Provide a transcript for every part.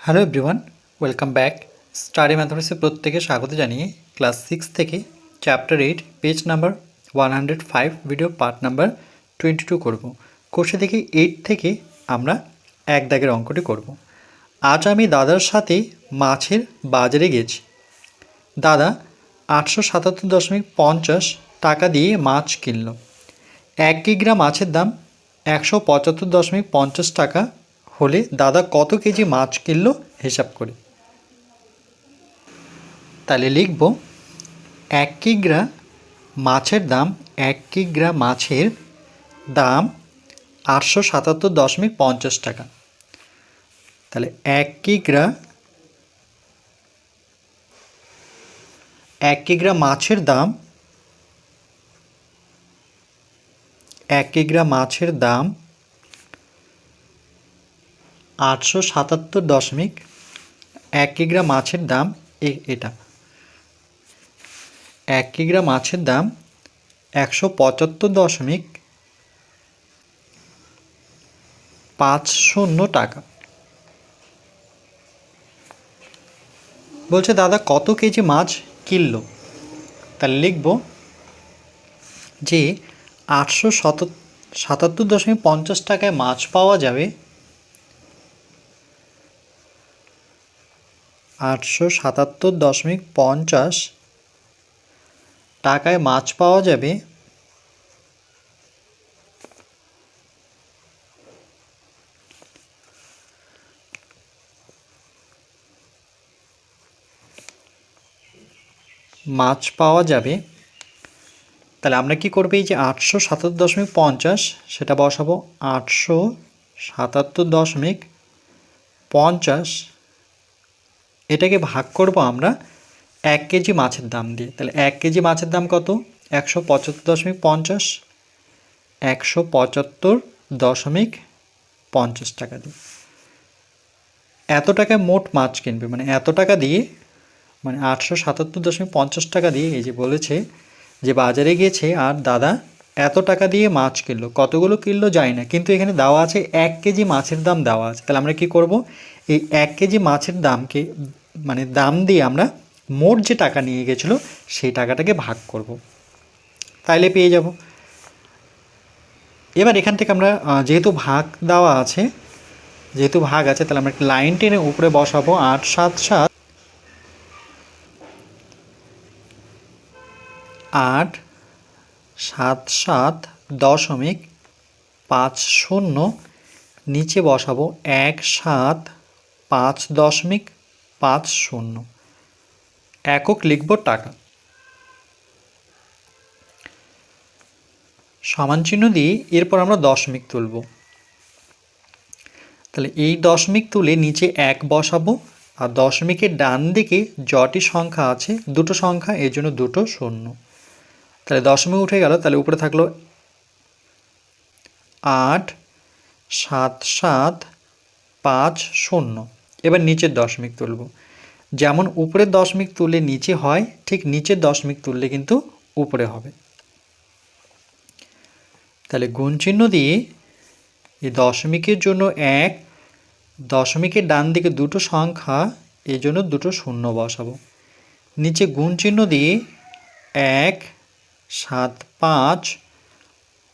Hello everyone welcome back study ম্যাথমেটিক্সে প্রত্যেকে স্বাগত জানিয়ে ক্লাস সিক্স থেকে chapter eight page number one hundred five video part number twenty two করব কোর্সে থেকে এইট থেকে আমরা এক দাগের অঙ্কটি করব। আজ আমি দাদার সাথে মাছের বাজারে গেছি। দাদা আটশো সাতাত্তর দশমিক পঞ্চাশ টাকা দিয়ে মাছ কিনল। এক কিগ্রা মাছের দাম একশো পঁচাত্তর দশমিক পঞ্চাশ টাকা হলে দাদা কত কেজি মাছ কিনলো হিসাব করে। তাহলে লিখব, এক কিগ্রা মাছের দাম, এক কিগ্রা মাছের দাম আটশো সাতাত্তর দশমিক পঞ্চাশ টাকা। তাহলে এক কিগ্রা এক কিগ্রা মাছের দাম, এক কিগ্রা মাছের দাম আটশো সাতাত্তর দশমিক এক কিগ্রা মাছের দাম এটা। এক কিগ্রা মাছের দাম একশো পঁচাত্তর দশমিক পাঁচ শূন্য টাকা। বলছে, দাদা, কত কেজি মাছ কিনলো? তাহলে লিখব যে, আটশো সাতাত্তর দশমিক পঞ্চাশ টাকায় মাছ পাওয়া যাবে আটশো সাতাত্তর দশমিক পঞ্চাশ। টাকায় মাছ পাওয়া যাবে। মাছ পাওয়া যাবে। তাহলে আমরা কি করব এই যে আটশো সাতাত্তর দশমিক পঞ্চাশ, সেটা বসাবো। আটশো সাতাত্তর দশমিক পঞ্চাশ। এটাকে ভাগ করব আমরা এক কেজি মাছের দাম দিয়ে। তাহলে এক কেজি মাছের দাম কত? একশো পঁচাত্তর দশমিক পঞ্চাশ। একশো পঁচাত্তর দশমিক পঞ্চাশ টাকা দিয়ে। এত টাকায় মোট মাছ কিনবে? মানে এত টাকা দিয়ে মানে আটশো সাতাত্তর দশমিক পঞ্চাশ টাকা দিয়ে এই যে বলেছে যে বাজারে গিয়েছে, আর দাদা এত টাকা দিয়ে মাছ কিনলো। কতগুলো কিনলো যায় না, কিন্তু এখানে দেওয়া আছে এক কেজি মাছের দাম দেওয়া আছে। তাহলে আমরা কি করব? এই এক কেজি মাছের দামকে মানে দাম দিয়ে আমরা মোট যে টাকা নিয়ে গেছিল, সেই টাকাটাকে ভাগ করব। তাইলে পেয়ে যাব। এবার এখান থেকে আমরা যেহেতু ভাগ দেওয়া আছে, যেহেতু ভাগ আছে, তাহলে আমরা একটা লাইন টেনে উপরে বসাবো, আট, সাত সাত। আট, সাত সাত, দশমিক পাঁচ শূন্য, নিচে বসাবো এক, সাত, পাঁচ দশমিক পাঁচ শূন্য। একক লিখব টাকা। সমান চিহ্ন দিয়ে এরপর আমরা দশমিক তুলব। তাহলে এই দশমিক তুলে নিচে এক বসাবো আর দশমিকের ডান দিকে যটি সংখ্যা আছে, দুটো সংখ্যা, এর জন্য দুটো শূন্য। তাহলে দশমিক উঠে গেল, তাহলে উপরে থাকল আট, সাত সাত, পাঁচ, শূন্য। এবার নিচের দশমিক তুলব। যেমন উপরের দশমিক তুললে নিচে হয়, ঠিক নিচের দশমিক তুললে কিন্তু উপরে হবে। তাহলে গুণ চিহ্ন দিয়ে এই দশমিকের জন্য এক, দশমিকের ডান দিকে দুটো সংখ্যা এই জন্য দুটো শূন্য বসাবো। নিচে গুণ চিহ্ন দিয়ে এক, সাত, পাঁচ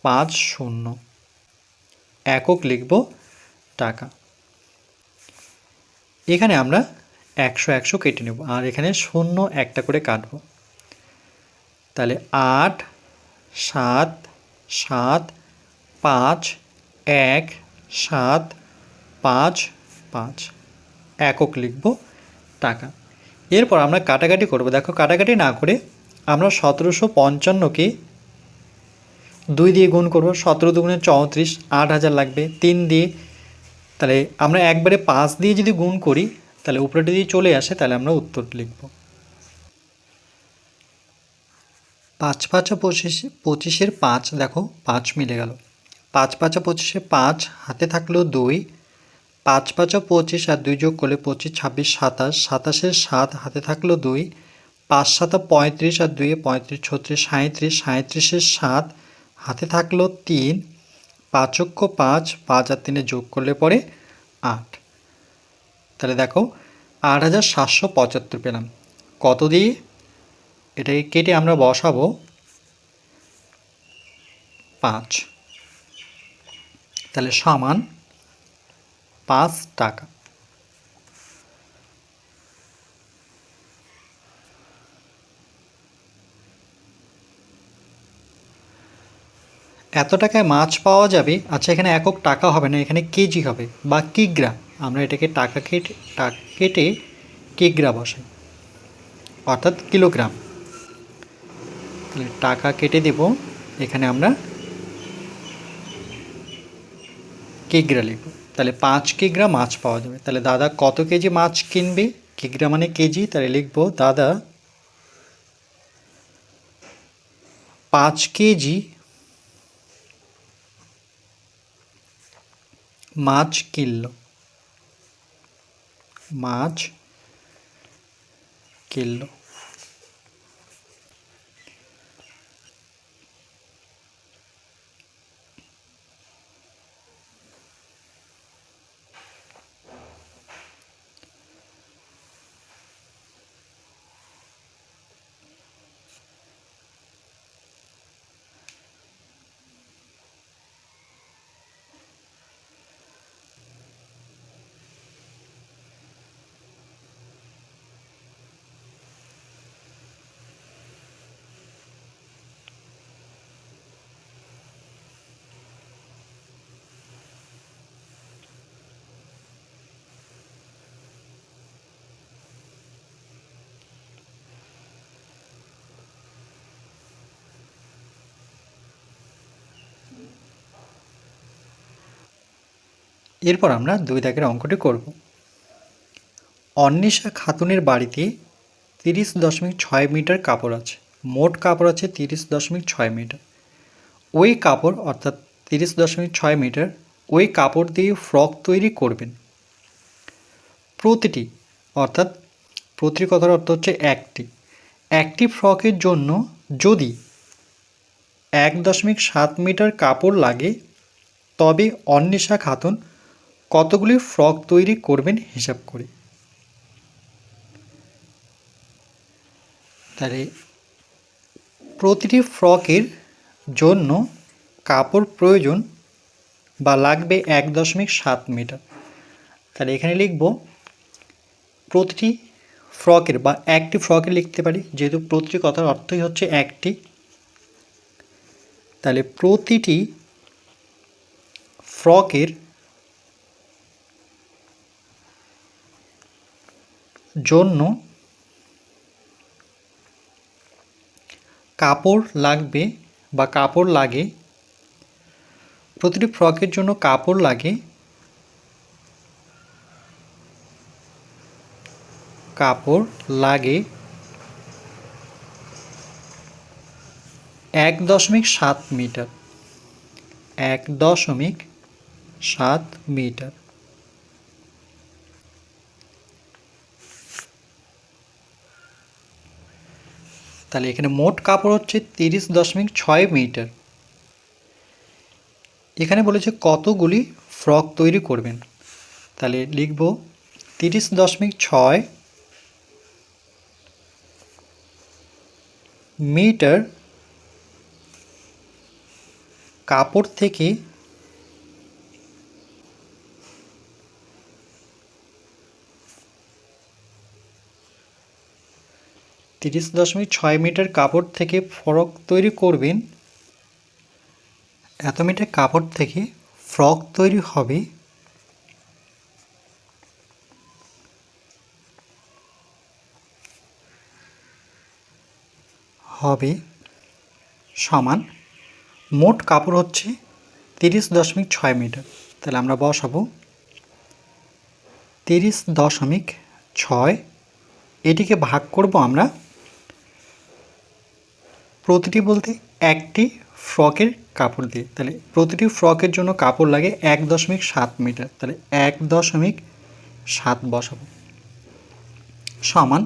পাঁচ, শূন্য। একক লিখব টাকা। এখানে আমরা একশো একশো কেটে নেব, আর এখানে শূন্য একটা করে কাটব। তাহলে আট, সাত সাত, পাঁচ, এক, সাত, পাঁচ পাঁচ। একক লিখব টাকা। এরপর আমরা কাটাকাটি করব। দেখো কাটাকাটি না করে আমরা সতেরোশো পঞ্চান্নকে দুই দিয়ে গুণ করব। সতেরো দুগুণে চৌত্রিশ, আট হাজার লাগবে। তিন দিয়ে তাহলে আমরা একবারে পাঁচ দিয়ে যদি গুণ করি, তাহলে উপরেটা দিয়ে চলে আসে, তাহলে আমরা উত্তর লিখব। পাঁচ পাঁচা পঁচিশে, পঁচিশের পাঁচ, দেখো, পাঁচ মিলে গেল। পাঁচ পাঁচা পঁচিশে পাঁচ, হাতে থাকল দুই। পাঁচ পাঁচা পঁচিশ আর দুই যোগ করলে পঁচিশ, ছাব্বিশ, সাতাশ। সাতাশের সাত, হাতে থাকল দুই। পাঁচ সাতা পঁয়ত্রিশ আর দুইয়ে পঁয়ত্রিশ, ছত্রিশ সাঁত্রিশ সাঁত্রিশের সাত, হাতে থাকল তিন। পাঁচক্য পাঁচ পাঁচ আর তিনে যোগ করলে পরে আট। তাহলে দেখো, আট হাজার সাতশো পঁচাত্তর পেলাম। কত দিয়ে? এটাকে কেটে আমরা বসাবো পাঁচ। তাহলে সমান পাঁচ টাকা। এত টাকায় মাছ পাওয়া যাবে? আচ্ছা এখানে একক টাকা হবে না, এখানে কেজি হবে। বা কিগ্রা। আমরা এটাকে টাকা কেটে টাকা কেটে কিগ্রা বসাই অর্থাৎ কিলোগ্রাম। তাহলে টাকা কেটে দেব। এখানে আমরা কিগ্রা লিখব। তাহলে পাঁচ কিগ্রা মাছ পাওয়া যাবে। তাহলে দাদা কত কেজি মাছ কিনবে? কিগ্রা মানে কেজি। তাহলে লিখব, দাদা পাঁচ কেজি মাছ কিনল। মাছ কিনলো। এরপর আমরা দুই দাগের অঙ্কটি করব। অন্বেষা খাতুনের বাড়িতে তিরিশ দশমিক ছয় মিটার কাপড় আছে। মোট কাপড় আছে তিরিশ দশমিক ছয় মিটার। ওই কাপড়, অর্থাৎ তিরিশ দশমিক ছয় মিটার, ওই কাপড় দিয়ে ফ্রক তৈরি করবেন। প্রতিটি, অর্থাৎ প্রতিটি কথার অর্থ হচ্ছে একটি। একটি ফ্রকের জন্য যদি এক দশমিক সাত মিটার কাপড় লাগে, তবে অন্বেষা খাতুন কতগুলি ফ্রক তৈরি করবেন হিসাব করে? তাহলে প্রতিটি ফ্রকের জন্য কাপড় প্রয়োজন বা লাগবে এক দশমিক সাত মিটার। তাহলে এখানে লিখব, প্রতিটি ফ্রকের বা একটি ফ্রকে লিখতে পারি, যেহেতু প্রতিটি কথার অর্থই হচ্ছে একটি। তাহলে প্রতিটি ফ্রকের জন্য কাপড় লাগবে বা কাপড় লাগে। প্রতিটি ফ্রকের জন্য কাপড় লাগে। কাপড় লাগে। এক দশমিক সাত মিটার। এক দশমিক সাত মিটার। তাহলে এখানে মোট কাপড় হচ্ছে তিরিশ দশমিক ছয় মিটার। এখানে বলেছে কতগুলি ফ্রক তৈরি করবেন। তাহলে লিখব তিরিশ দশমিক ছয় মিটার কাপড় থেকে তিরিশ দশমিক ছয় মিটার কাপড় থেকে ফ্রক তৈরি করবেন। এত মিটার কাপড় থেকে ফ্রক তৈরি হবে। হবে সমান মোট কাপড় হচ্ছে তিরিশ দশমিক ছয় মিটার। তাহলে আমরা বসাবো। তিরিশ দশমিক ছয়, এটিকে ভাগ করব আমরা প্রতিটি বলতে একটি ফ্রকের কাপড় দিয়ে। তাহলে প্রতিটি ফ্রকের জন্য কাপড় লাগে এক দশমিক সাত মিটার। তাহলে এক দশমিক সাত বসাবো। সমান।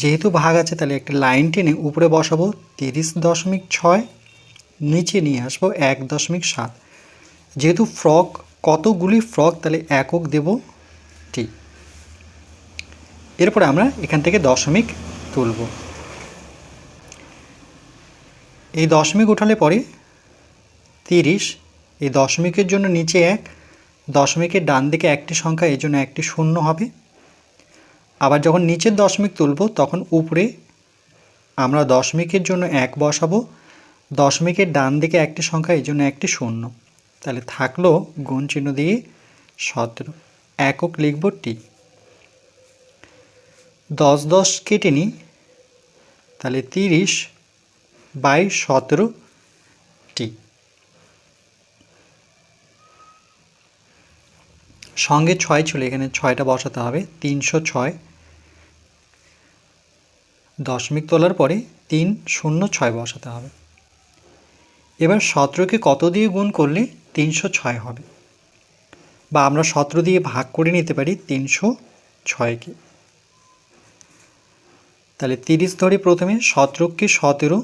যেহেতু ভাগ আছে, তাহলে একটা লাইন টেনে উপরে বসাবো তিরিশ দশমিক ছয়, নিচে নিয়ে আসব এক দশমিক সাত। যেহেতু ফ্রক কতগুলি ফ্রক, তাহলে একক দেব এরপরে আমরা এখান থেকে দশমিক তুলব। এই দশমিক উঠালে পরে তিরিশ, এই দশমিকের জন্য নিচে এক, দশমিকের ডান দিকে একটি সংখ্যা এই জন্য একটি শূন্য হবে। আবার যখন নিচের দশমিক তুলব, তখন উপরে আমরা দশমিকের জন্য এক বসাবো, দশমিকের ডান দিকে একটি সংখ্যা এই জন্য একটি শূন্য। তাহলে থাকল গুণ চিহ্ন দিয়ে সতেরো। একক লিখব টি। দশ দশ কেটে নিই, তাহলে তিরিশ বাই সতেরো টি। সঙ্গে ছয় ছিল, এখানে ছয়টা বসাতে হবে। তিনশো ছয় দশমিক তোলার পরে তিন শূন্য ছয় বসাতে হবে। এবার সতেরোকে কত দিয়ে গুণ করলে তিনশো ছয় হবে? বা আমরা সতেরো দিয়ে ভাগ করে নিতে পারি তিনশো ছয়কে। তাহলে তিরিশ ধরি প্রথমে সতেরোকে সতেরো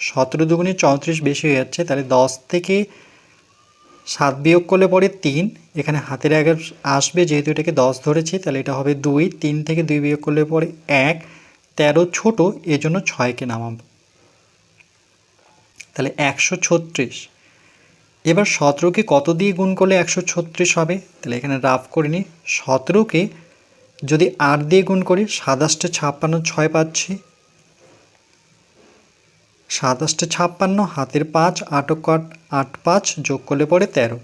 সতেরো দুগুণে চৌত্রিশ বেশি হয়ে যাচ্ছে, তাহলে দশ থেকে সাত বিয়োগ করলে পরে তিন। এখানে হাতের এগার আসবে, যেহেতু এটাকে দশ ধরেছি, তাহলে এটা হবে দুই। তিন থেকে দুই বিয়োগ করলে পরে এক। তেরো ছোট, এজন্য ছয়কে নামাব। তাহলে একশো ছত্রিশ। এবার সতেরোকে কত দিয়ে গুণ করলে একশো ছত্রিশ হবে? তাহলে এখানে রাফ করে নিই। সতেরোকে যদি আট দিয়ে গুণ করি, সাতাশটা ছাপ্পান্ন ছয় পাচ্ছি। সাতাশটা ছাপ্পান্ন, হাতের পাঁচ, আটক আট পাঁচ, যোগ করলে পরে তেরো।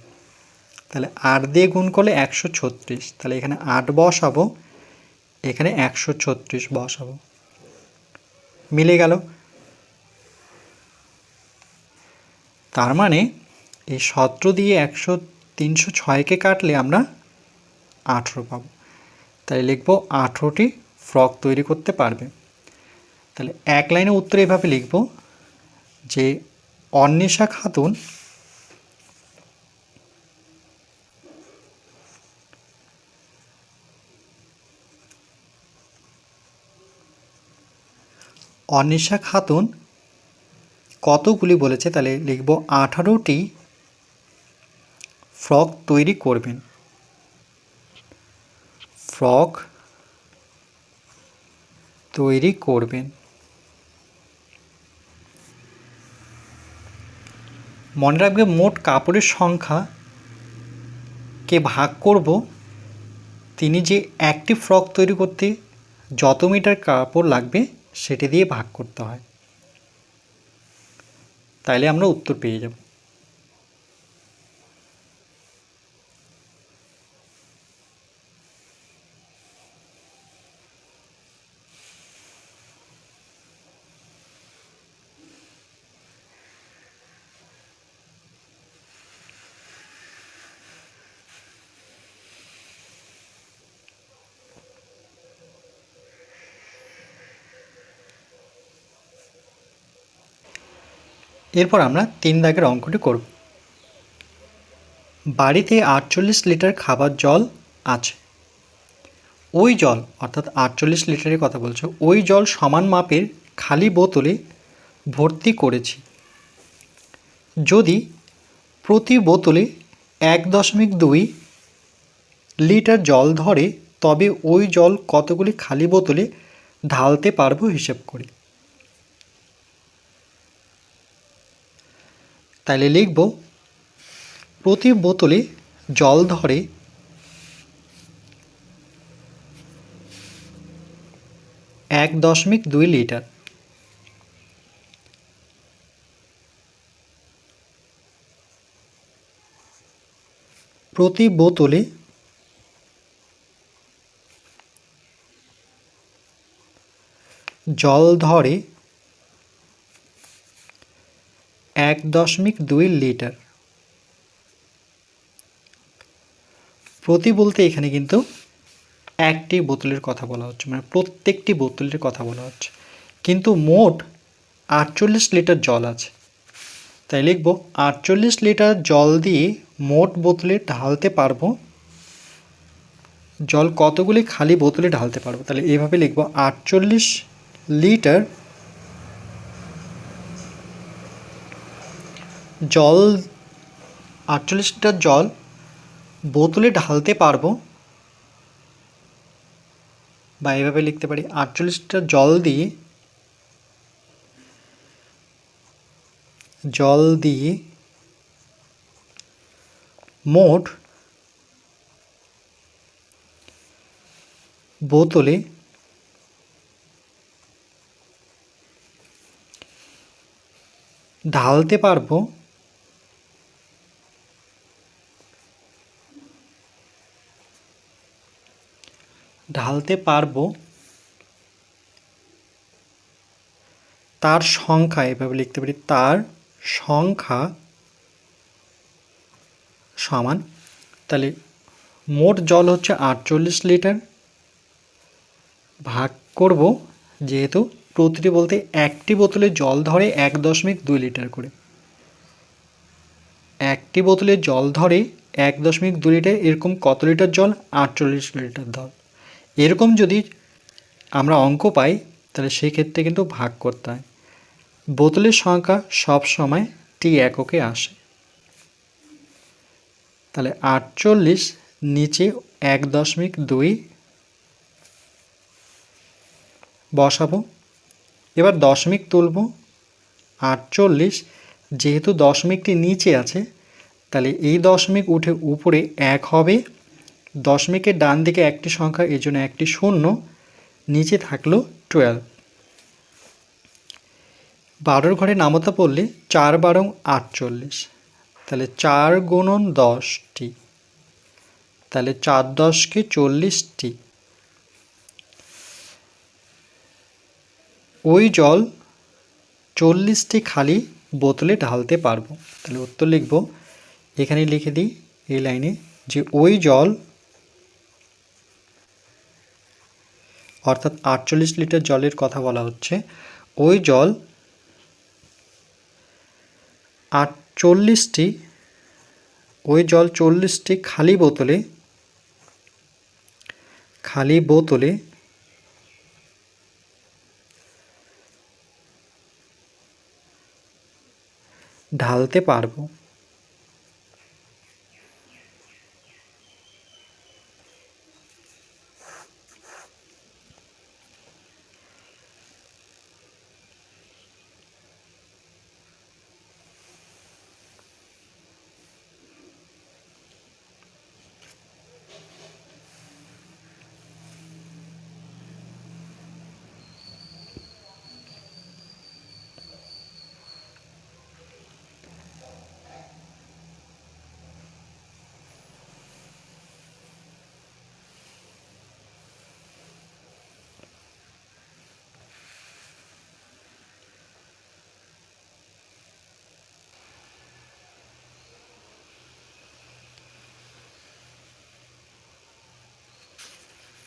তাহলে আট দিয়ে গুণ করলে একশো ছত্রিশ। তাহলে এখানে আট বসাবো, এখানে একশো ছত্রিশ বসাবো। মিলে গেল। তার মানে এই সতেরো দিয়ে একশো তিনশো ছয়কে কাটলে আমরা আঠেরো পাবো। তাই লিখব আঠেরোটি ফ্রক তৈরি করতে পারবে। তাহলে এক লাইনে উত্তর এভাবে লিখব যে অন্বেষা খাতুন অন্বেষা খাতুন কতগুলি বলেছে, তাহলে লিখব, আঠারোটি ফ্রক তৈরি করবেন। ফ্রক তৈরি করবেন। মনে রাখবে মোট কাপড়ের সংখ্যা কে ভাগ করব, তিনি যে একটি ফ্রক তৈরি করতে যত মিটার কাপড় লাগবে সেটি দিয়ে ভাগ করতে হয়। তাইলে আমরা উত্তর পেয়ে যাব। এরপর আমরা তিন দাগের অঙ্কটি করব। বাড়িতে আটচল্লিশ লিটার খাবার জল আছে। ওই জল, অর্থাৎ আটচল্লিশ লিটারের কথা বলছো, ওই জল সমান মাপের খালি বোতলে ভর্তি করেছি। যদি প্রতি বোতলে এক দশমিক দুই লিটার জল ধরে, তবে ওই জল কতগুলি খালি বোতলে ঢালতে পারব হিসেব করি। তাহলে লিখব প্রতি বোতলে জল ধরে এক দশমিক দুই লিটার। প্রতি বোতলে জল ধরে এক দশমিক দুই লিটার। প্রতি বলতে এখানে কিন্তু একটি বোতলের কথা বলা হচ্ছে মানে প্রত্যেকটি বোতলের কথা বলা হচ্ছে। কিন্তু মোট আটচল্লিশ লিটার জল আছে। তাই লিখব, আটচল্লিশ লিটার জল দিয়ে মোট বোতলে ঢালতে পারব, জল কতগুলি খালি বোতলে ঢালতে পারব, তাহলে এইভাবে লিখব, আটচল্লিশ লিটার জল, আটচল্লিশ লিটার জল বোতলে ঢালতে পারব। বা এভাবে লিখতে পারি, আটচল্লিশ লিটার জল দিয়ে জল দিয়ে মোট বোতলে ঢালতে পারব ঢালতে পারব, তার সংখ্যা, এভাবে লিখতে পারি, তার সংখ্যা সমান, তাহলে মোট জল হচ্ছে আটচল্লিশ লিটার, ভাগ করব যেহেতু প্রতিটি বলতে একটি বোতলে জল ধরে এক দশমিক দুই লিটার করে। একটি বোতলে জল ধরে এক দশমিক দুই লিটার, এরকম কত লিটার জল? আটচল্লিশ লিটার জল এরকম যদি আমরা অঙ্ক পাই, তাহলে সেক্ষেত্রে কিন্তু ভাগ করতে হয়। বোতলের সংখ্যা সব সময় টি এককে আসে। তাহলে আটচল্লিশ নিচে এক দশমিক দুই বসাবো। এবার দশমিক তুলব। আটচল্লিশ যেহেতু দশমিকটি নিচে আছে, তাহলে এই দশমিক উঠে উপরে এক হবে। দশমিকের ডান দিকে একটি সংখ্যা এই জন্য একটি শূন্য, নিচে থাকল টুয়েলভ বারোর ঘরে নামতা পড়লে চার বারং আটচল্লিশ। তাহলে চার গুণন দশটি। তাহলে চার দশকে চল্লিশটি। ওই জল চল্লিশটি খালি বোতলে ঢালতে পারব। তাহলে উত্তর লিখব, এখানে লিখে দিই এই লাইনে যে ওই জল অর্থাৎ আটচল্লিশ লিটার জলের কথা বলা হচ্ছে, ওই জল আটচল্লিশটি, ওই জল চল্লিশটি খালি বোতলে খালি বোতলে ঢালতে পারব।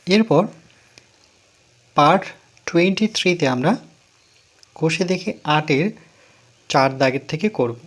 এরপর পার্ট টোয়েন্টি থ্রিতে আমরা কষে দেখে আটের চার দাগের থেকে করব।